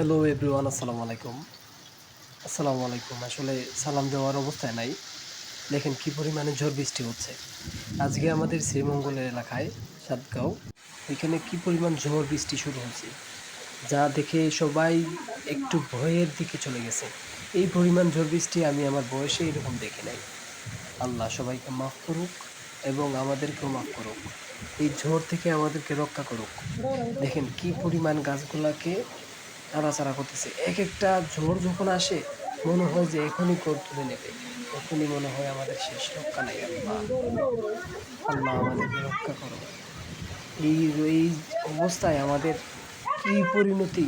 Hello everyone আসসালামু আলাইকুম আসসালামু আলাইকুম আসলে সালাম দেওয়ার অবস্থায় নাই। দেখেন কী পরিমাণে ঝড় বৃষ্টি হচ্ছে। আজকে আমাদের শ্রীমঙ্গলের এলাকায়, সাতগাঁও, এখানে কী পরিমাণ ঝড় বৃষ্টি শুরু হয়েছে, যা দেখে সবাই একটু ভয়ের দিকে চলে গেছে। এই পরিমাণ ঝড় বৃষ্টি আমি আমার বয়সে এরকম দেখি নাই। আল্লাহ সবাইকে মাফ করুক এবং আমাদেরকেও মাফ করুক। এই ঝড় থেকে আমাদেরকে রক্ষা করুক। দেখেন কি পরিমাণ গাছগুলাকে নাড়াচাড়া করতেছে। এক একটা ঝড় যখন আসে, মনে হয় যে এখনই কর তুলে নেবে। এখনই মনে হয় আমাদের শেষ রক্ষা নেই, আল্লাহ। আমাদেরকে রক্ষা করো। এই এই অবস্থায় আমাদের কি পরিণতি?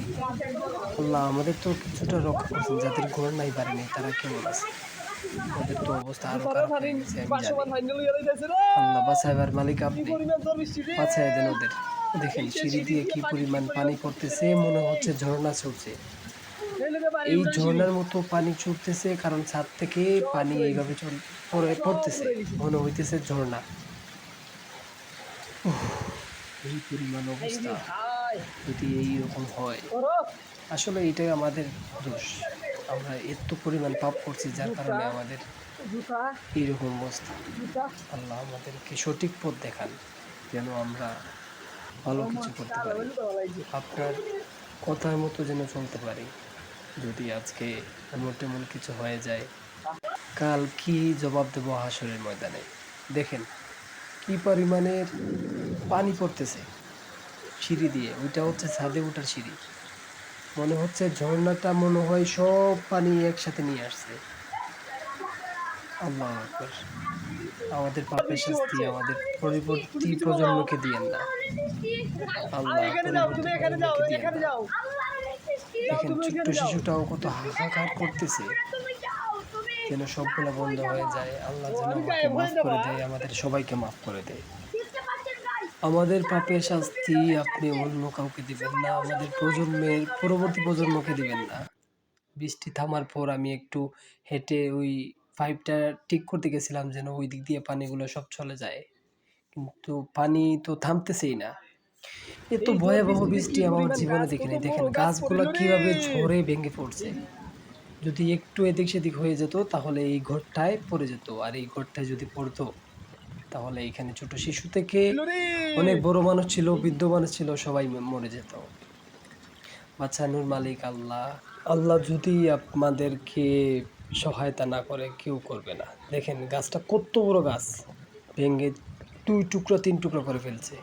আল্লাহ আমাদের তো কিছুটা রক্ষা করছেন, যাদের ঘর নাই বাড়ি নেই, তারা কেমন আছে? ওদের তো অবস্থা আল্লাহ বাসাইবার মালিক আপনি। বাঁচাই দেন ওদের। দেখেন সিঁড়ি দিয়ে কি পরিমাণ পানি পড়তেছে মনে হচ্ছে ঝর্ণা ছুটছে। এই ঝর্ণার মতো পানি ছুটতেছে কারণ ছাদ থেকে পানি এইভাবে পড়ে পড়তেছে। মনে হইতেছে ঝর্ণা। এই পরিমাণ অবস্থা। যদি এইরকম হয় আসলে এটাই আমাদের দোষ। আমরা এত পরিমাণ পাপ করছি যার কারণে আমাদের এইরকম অবস্থা। আল্লাহ আমাদেরকে সঠিক পথ দেখান যেন আমরা ভালো কিছু করতে পারি। আপনার কথার মতো যেন চলতে পারি। যদি আজকে এমন তেমন কিছু হয়ে যায়, কাল কি জবাব দেবো হাসরের ময়দানে? দেখেন, কি পরিমাণের পানি পড়তেছে। সিঁড়ি দিয়ে, ওইটা হচ্ছে ছাদে ওঠার সিঁড়ি। মনে হচ্ছে ঝর্ণাটা মনে হয় সব পানি একসাথে নিয়ে আসছে। আল্লাহ আকবার। আমাদের পাপের শাস্তি আমাদের পরবর্তী প্রজন্মকে দিয়েন না। আল্লাহ পরবর্তী দেখেন ছোট্ট শিশুটাও কত হাহাকার করতেছে, যেন সবগুলো বন্ধ হয়ে যায়। আল্লাহ যেন আমাকে মাফ করে দেয়, আমাদের সবাইকে মাফ করে দেয়। আমাদের পাপের শাস্তি আপনি অন্য কাউকে দিবেন না, আমাদের প্রজন্মের পরবর্তী প্রজন্মকে দিবেন না। বৃষ্টি থামার পর আমি একটু হেঁটে ওই পাইপটা ঠিক করতে গেছিলাম যেন ওই দিক দিয়ে পানিগুলো সব চলে যায়। কিন্তু পানি তো থামতেছেই না। এত ভয়াবহ বৃষ্টি আমার জীবনে দেখিনি দেখেন গাছগুলো কীভাবে ঝরে ভেঙে পড়ছে। যদি একটু এদিক সেদিক হয়ে যেত তাহলে এই ঘরটায় পড়ে যেত। আর এই ঘরটায় যদি পড়তো তাহলে এখানে ছোট শিশু থেকে অনেক বড় মানুষ ছিল বৃদ্ধ মানুষ ছিল সবাই মরে যেত। বাচ্চা বাচ্চানুর মালিক আল্লাহ। আল্লাহ যদি আপনাদেরকে সহায়তা না করে কেউ করবে না। দেখেন, গাছটা কত বড় গাছ। ভেঙে দুই টুকরো, তিন টুকরো করে ফেলছে।